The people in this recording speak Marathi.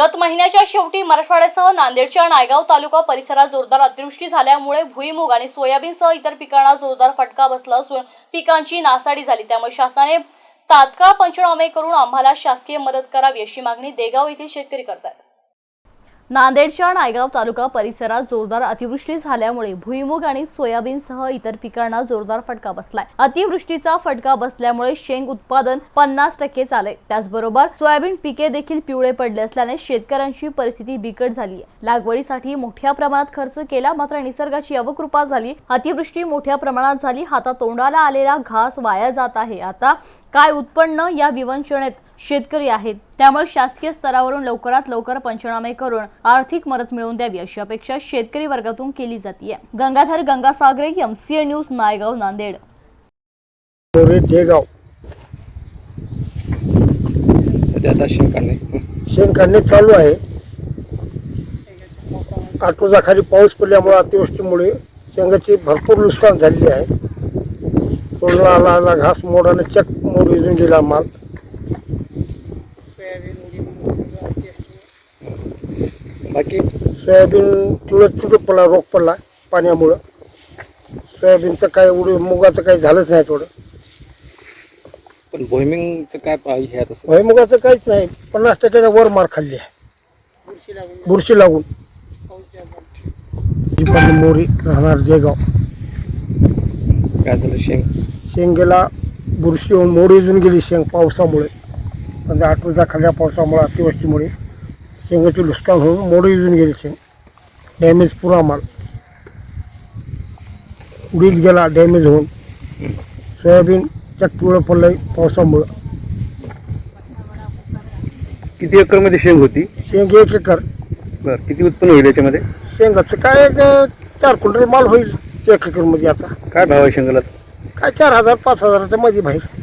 गत महिन्याच्या शेवटी मराठवाड्यासह नांदेडच्या नायगाव तालुका परिसरात जोरदार अतिवृष्टी झाल्यामुळे भुईमूग आणि सोयाबीनसह इतर पिकांना जोरदार फटका बसला असून पिकांची नासाडी झाली. त्यामुळे शासनाने तात्काळ पंचनामे करून आम्हाला शासकीय मदत करावी अशी मागणी देगाव येथील शेतकरी करतात नांदेडच्या नायगाव तालुका परिसरात जोरदार अतिवृष्टी झाल्यामुळे भुईमुग आणि सोयाबीनसह इतर पिकांना जोरदार फटका बसलाय. अतिवृष्टीचा फटका बसल्यामुळे शेंग उत्पादन पन्नास टक्के झाले त्याचबरोबर सोयाबीन पिके देखील पिवळे पडले असल्याने शेतकऱ्यांची परिस्थिती बिकट झाली आहे लागवडीसाठी मोठ्या प्रमाणात खर्च केला मात्र निसर्गाची अवकृपा झाली. अतिवृष्टी मोठ्या प्रमाणात झाली. हातातोंडाला आलेला घास वाया जात आहे. आता काय उत्पन्न या विवंचनेत शेतकरी आहेत? त्यामुळे शासकीय स्तरावरून लवकरात लवकर पंचनामे करून आर्थिक मदत मिळवून द्यावी अशी अपेक्षा शेतकरी वर्गातून केली जाते गंगाधर गंगासागरे एमसीए न्यूज नायगाव नांदेड. सध्या आता शेंगाने शेण काढणे चालू आहे. आठवजाखाली पाऊस पडल्यामुळे अतिवृष्टीमुळे शेंगाची भरपूर नुकसान झालेली आहे. तोडला आला आला घास मोडाने चक मोड विजून गेला माल. बाकी सोयाबीन तुळत तुटत पडला? रोग पडला पाण्यामुळं. सोयाबीनचं काय उडी मुगाचं काही झालंच नाही थोडं. पण भुईमिंगचं काय पा- हे आहे तसं भुईमुगाचं काहीच नाही. पन्नास टक्क्याच्या वर मार खाल्ली आहे. बुरशी लागून दीपाली मोरी राहणार देगाव काय झालं शेंग? शेंगेला बुरशी येऊन मोड विजून गेली शेंग पावसामुळे. म्हणजे आठवड्या खाल्ल्या पावसामुळे अतिवृष्टीमुळे शेंगाची नुकसान होऊन मोड विजून गेली शेंग. डॅमेज पुरा माल उडीत गेला डॅमेज होऊन. सोयाबीन चक पिवळं पडलंय पावसामुळं. किती एकरमध्ये शेंग होती? शेंग एक एकर. बर किती उत्पन्न होईल याच्यामध्ये? शेंगाचं काय एक चार क्विंटल माल होईल. एक एकरमध्ये आता. काय भाव आहे शेंगाला? काय चार हजार पाच हजाराच्या मध्ये बाहेर.